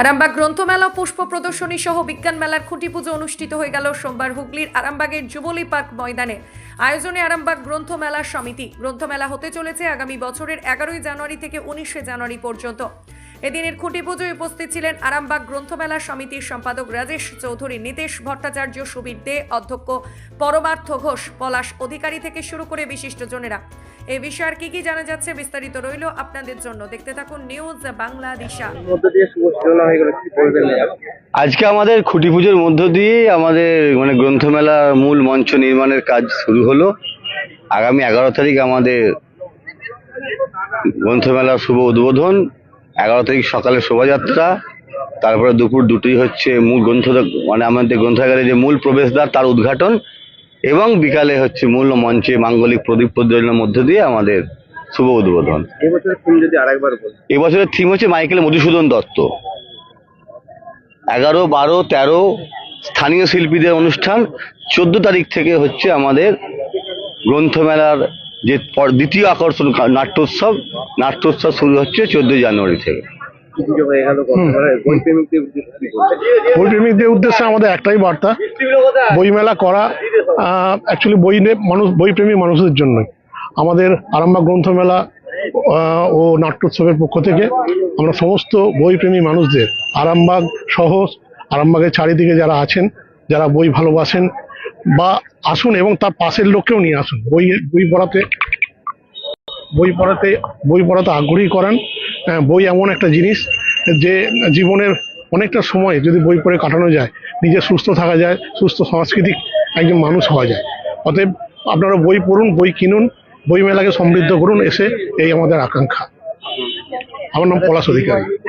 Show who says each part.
Speaker 1: আরামবাগ গ্রন্থমেলা পুষ্প প্রদর্শনী সহ বিজ্ঞান মেলার খুঁটি পুজো অনুষ্ঠিত হয়ে গেল সোমবার হুগলির আরামবাগের যুবলী পার্ক ময়দানে। আয়োজনে আরামবাগ গ্রন্থমেলা সমিতি। গ্রন্থমেলা হতে চলেছে আগামী বছরের এগারোই জানুয়ারি থেকে উনিশে জানুয়ারি পর্যন্ত। এদিনের খুঁটি পুজোয় উপস্থিত ছিলেন আরামবাগ গ্রন্থমেলা সমিতির সম্পাদক রাজেশ চৌধুরী, নীতেশ ভট্টাচার্য, সুবীর দে, অধ্যক্ষ পরমার্থ ঘোষ, পলাশ অধিকারী থেকে শুরু করে বিশিষ্টজনেরা। এই বিষয়ে আর কি কি জানা যাচ্ছে বিস্তারিত রইল আপনাদের জন্য। দেখতে থাকুন নিউজ
Speaker 2: কি বলবেন
Speaker 3: আজকে আমাদের খুঁটি পুজোর মধ্য দিয়ে আমাদের মানে গ্রন্থমেলার মূল মঞ্চ নির্মাণের কাজ শুরু হলো। আগামী এগারো তারিখ আমাদের গ্রন্থমেলার শুভ উদ্বোধন। এগারো তারিখ সকালে শোভাযাত্রা তারপরে দুপুর দুটোই হচ্ছে মূল গ্রন্থ মানে আমাদের গ্রন্থাগারে যে মূল প্রবেশদ্বার তার উদ্ঘাটন এবং বিকালে হচ্ছে মূল মঞ্চে মাঙ্গলিক প্রদীপ প্রজ্বলনের মধ্য দিয়ে আমাদের শুভ উদ্বোধন। এবছরের থিম হচ্ছে মাইকেল মধুসূদন দত্ত। এগারো বারো তেরো স্থানীয় শিল্পীদের অনুষ্ঠান চোদ্দ তারিখ থেকে হচ্ছে আমাদের গ্রন্থমেলার যে পর- দ্বিতীয় আকর্ষণ নাট্যোৎসব নাট্যোৎসব শুরু হচ্ছে চোদ্দই জানুয়ারি থেকে।
Speaker 2: কি পুজো হয়ে গেল বই প্রেমিকদের উদ্দেশ্যে
Speaker 4: আমাদের একটাই বার্তা বইমেলা করা অ্যাকচুয়ালি বই মানুষ বইপ্রেমী মানুষের জন্যই। আমাদের আরামবাগ গ্রন্থমেলা ও নাট্যোৎসবের পক্ষ থেকে আমরা সমস্ত বইপ্রেমী মানুষদের আরামবাগ সহ আরামবাগের চারিদিকে যারা আছেন যারা বই ভালোবাসেন বা আসুন এবং তার পাশের লোককেও নিয়ে আসুন। বই বই পড়াতে বই পড়াতে বই পড়াতে আগ্রহী করান। আহ, বই এমন একটা জিনিস যে জীবনের অনেকটা সময় যদি বই পড়ে কাটানো যায় নিজে সুস্থ থাকা যায় সুস্থ সাংস্কৃতিক একজন মানুষ হওয়া যায়। অতএব আপনারা বই পড়ুন বই কিনুন বই মেলাকে সমৃদ্ধ করুন এসে এই আমাদের আকাঙ্ক্ষা। আমার নাম পলাশ অধিকারী।